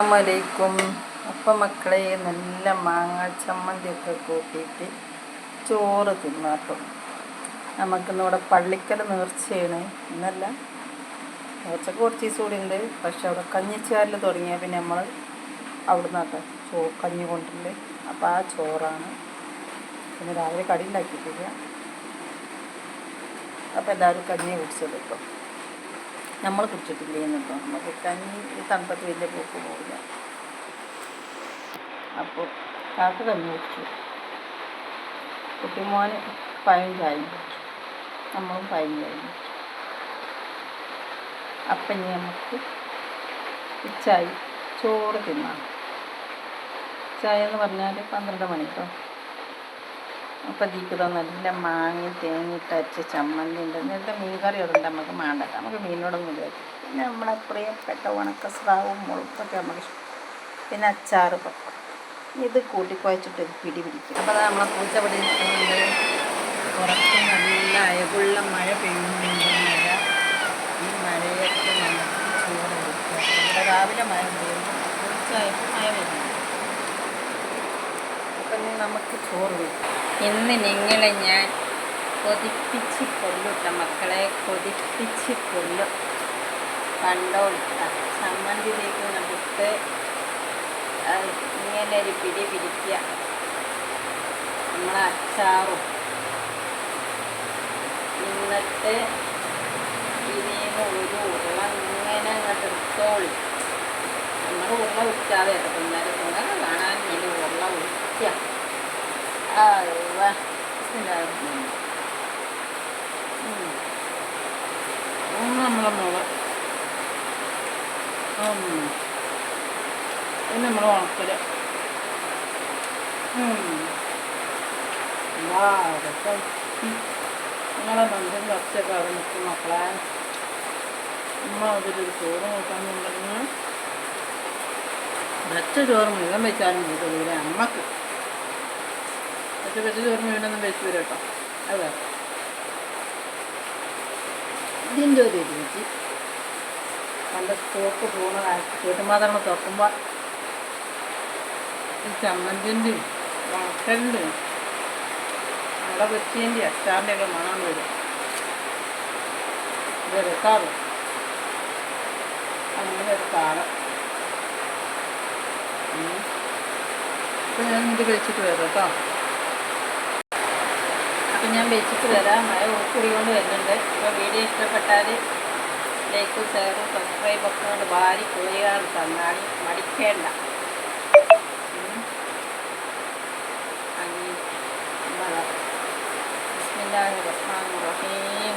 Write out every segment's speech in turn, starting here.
അസ്സലാമലൈക്കും. അപ്പം മക്കളെ നല്ല മാങ്ങ ചമ്മന്തിയൊക്കെ കൂട്ടിയിട്ട് ചോറ് തിന്നാട്ടും. നമുക്കിന്നിവിടെ പള്ളിക്കൽ നേർച്ചയാണ്. ഇന്നല്ല. നേർച്ചക്ക് കുറച്ച് ദിവസം കൂടി ഉണ്ട്. പക്ഷെ അവിടെ കഞ്ഞിച്ചാറിൽ തുടങ്ങിയാൽ പിന്നെ നമ്മൾ അവിടെ നിന്നാട്ടെ ചോ കഞ്ഞി കൊണ്ടുണ്ട് അപ്പോൾ ആ ചോറാണ്. പിന്നെ രാവിലെ കടി ഉണ്ടാക്കിയിട്ടില്ല അപ്പോൾ എല്ലാവരും കഞ്ഞി കുടിച്ചത് കേട്ടോ. നമ്മൾ കുടിച്ചിട്ടില്ലേന്ന് കേട്ടോ. നമുക്ക് കഞ്ഞി തണുപ്പത്ത് വലിയ പോക്ക് പോകില്ല അപ്പോൾ കാക്ക കഞ്ഞി കുടിച്ചു. കുട്ടിമോന് പഴം ചായം കുടിച്ചു നമ്മളും പഴം ചായം കുടിച്ചു അപ്പം ഇനി നമുക്ക് ഉച്ചായി ചോറ് തിന്നാം. ചായ എന്ന് പറഞ്ഞാൽ പന്ത്രണ്ട് മണി കേട്ടോ അപ്പം ഇതിക്ക് നല്ല മാങ്ങ തേങ്ങിയിട്ട് അരച്ച ചമ്മന്തി ഉണ്ട്. നേരത്തെ മീൻ കറി അവിടെ ഉണ്ട് നമുക്ക് മാണ്ട. നമുക്ക് മീനോടൊന്നും ഇല്ല പിന്നെ നമ്മളെ പ്രിയപ്പെട്ട ഉണക്ക സ്രാവും മുളപ്പൊക്കെ നമുക്ക് പിന്നെ അച്ചാറ് പപ്പടം ഇത് കൂട്ടിക്കുഴച്ചിട്ട് ഒരു പിടി പിടിക്കും. അപ്പോൾ അത് നമ്മളെ പൂച്ച പിടി നിൽക്കുന്നുണ്ട് പുറത്ത് നല്ല അയവുള്ള മഴ പെയ്യുന്നുണ്ട് മഴ. ഈ മഴയൊക്കെ നമുക്ക് ചോറ് എടുക്കുക ഇവിടെ രാവിലെ മഴ പെയ്യുന്നു. ഉച്ചയായപ്പോൾ മഴ വരുന്നു അപ്പം നമുക്ക് ചോറ് വയ്ക്കാം ഇന്ന് നിങ്ങളെ ഞാൻ കൊതിപ്പിച്ച് കൊല്ലുട്ട മക്കളെ കൊതിപ്പിച്ച് കൊല്ലും. കണ്ടോ ചമ്മന്തിയിലേക്ക് നമുക്ക് ഇങ്ങനെ ഒരു പിടി പിടിക്കുക. നമ്മളെ അച്ചാറും. ഇന്നത്തെ ഇതിന് ഒരു ഉരുള ഇങ്ങനെ അങ്ങോട്ട് നമ്മൾ ഉരുള ഉച്ചാതെ നിങ്ങൾക്ക് കാണാൻ ഇനി ഉരുള വിൽക്കുക അയ്യോ നമ്മളെ മോൾ ഇത് നമ്മൾ ഉണക്കൽ നിങ്ങളെ മന്തും കുറച്ചൊക്കെ അവിടെ നിൽക്കും മക്കളെ അമ്മ അതിലൊരു ചോറ് നോക്കാന്നുണ്ടെങ്കിൽ ഒറ്റ ചോറ് മുഴുവൻ വെച്ചാലും കൂട്ടില്ല അമ്മയ്ക്ക് പക്ഷെ വെച്ച് ചോറിന് മുഴുവനൊന്നും വെച്ച് വരും കേട്ടോ അതെ. ഇതിന്റെ ഒരു രുചി. നല്ല സ്റ്റോക്ക് പോകുന്നതായിട്ട് വീട്ടുമാതരണം തുറക്കുമ്പോൾ ഈ ചമ്മന്തിന്റെയും വാക്കലിന്റെയും അവിടെ വെച്ചതിന്റെ അച്ചാറിന്റെ ഒക്കെ മണം വരും. ഇത് രസാറ് അങ്ങനെ എടുക്കാറ് ഇപ്പം ഞാൻ ഇത് കഴിച്ചിട്ട് വരാം കേട്ടോ. ഞാൻ വെച്ചിട്ട് വരാം. മഴ കുടികൊണ്ട് വരുന്നുണ്ട്. അപ്പോൾ വീഡിയോ ഇഷ്ടപ്പെട്ടാൽ ലൈക്കും ഷെയറും സബ്സ്ക്രൈബ് ഒക്കെ കൊണ്ട് ഭാരി കുളിയാണ് തന്നാൽ മടിക്കേണ്ട. റഹീം.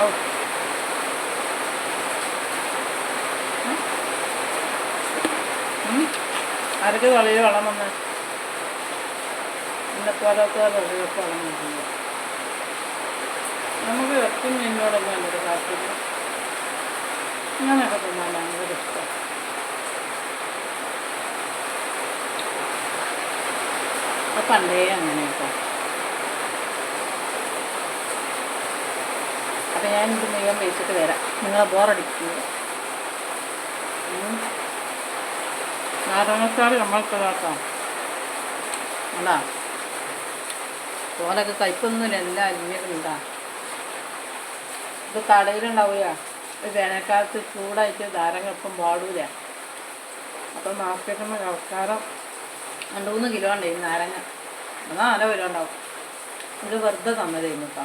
ഓ കളിയിൽ വളം വന്ന് പല പല വന്നിട്ടുണ്ട് നമുക്ക് ഒറ്റ മീനിനോടൊന്നും എന്റെ ഒരു താല്പര്യം അങ്ങനെയൊക്കെ തിന്നാൻ ഭയങ്കര ഇഷ്ടം. അത് പണ്ടേ അങ്ങനെ കേട്ടോ അപ്പം ഞാൻ ഇത് മുഴുവൻ വെച്ചിട്ട് വരാം. നിങ്ങൾ നാരങ്ങച്ചാറ് നമ്മൾക്ക് കേട്ടോ അല്ല തോലൊക്കെ കയ്പൊന്നുമില്ല എല്ലാം അരിഞ്ഞിട്ടുണ്ടാ ഇത് കടയിലുണ്ടാവുക വേനൽക്കാലത്ത് ചൂടായിട്ട് ധാരം ഇപ്പം പാടൂല. അപ്പം മാർക്കറ്റിൽ നിന്ന് രണ്ട് മൂന്ന് കിലോ ഉണ്ട് ഈ നാരങ്ങ. നാലോ കിലോ ഉണ്ടാവും. ഇത് വെറുതെ തന്നതായിരുന്നു കേട്ടോ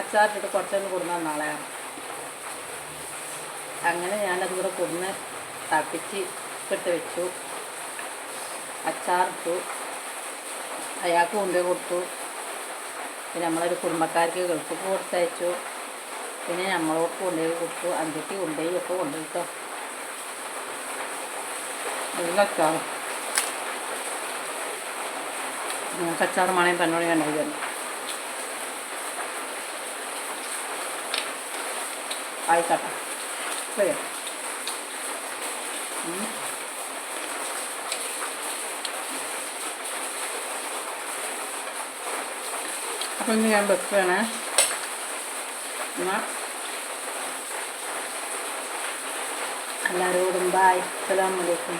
അച്ചാറിട്ടിട്ട് കുറച്ചൊന്ന് കൊടുന്നാൽ നാളെയാണ് അങ്ങനെ ഞാനത് കൂടെ കൊടുന്ന് തപ്പിച്ച് ഇട്ട് വെച്ചു. അച്ചാറിട്ടു. അയാൾക്ക് കൊണ്ടുപോയി കൊടുത്തു. പിന്നെ നമ്മളൊരു കുടുംബക്കാർക്ക് ഗൾഫ് കൊടുത്തയച്ചു. പിന്നെ നമ്മളോട് കൊണ്ടുപോയി കൊടുത്തു. അഞ്ചെട്ടി കൊണ്ടുപോയി ഒക്കെ കൊണ്ടുപോയിട്ടോ കേട്ടോ നിങ്ങൾക്ക് അച്ചാറും ഞങ്ങൾക്ക് അച്ചാറ് മണയും തന്നോട് ഞാൻ ഉണ്ടായി തന്നെ ആയിക്കോട്ടെ. ശരി. ഒന്ന് ഞാൻ വെക്കുകയാണ്. എന്നാൽ എല്ലാവരോടും ബായ് അസ്സലാമലൈക്കും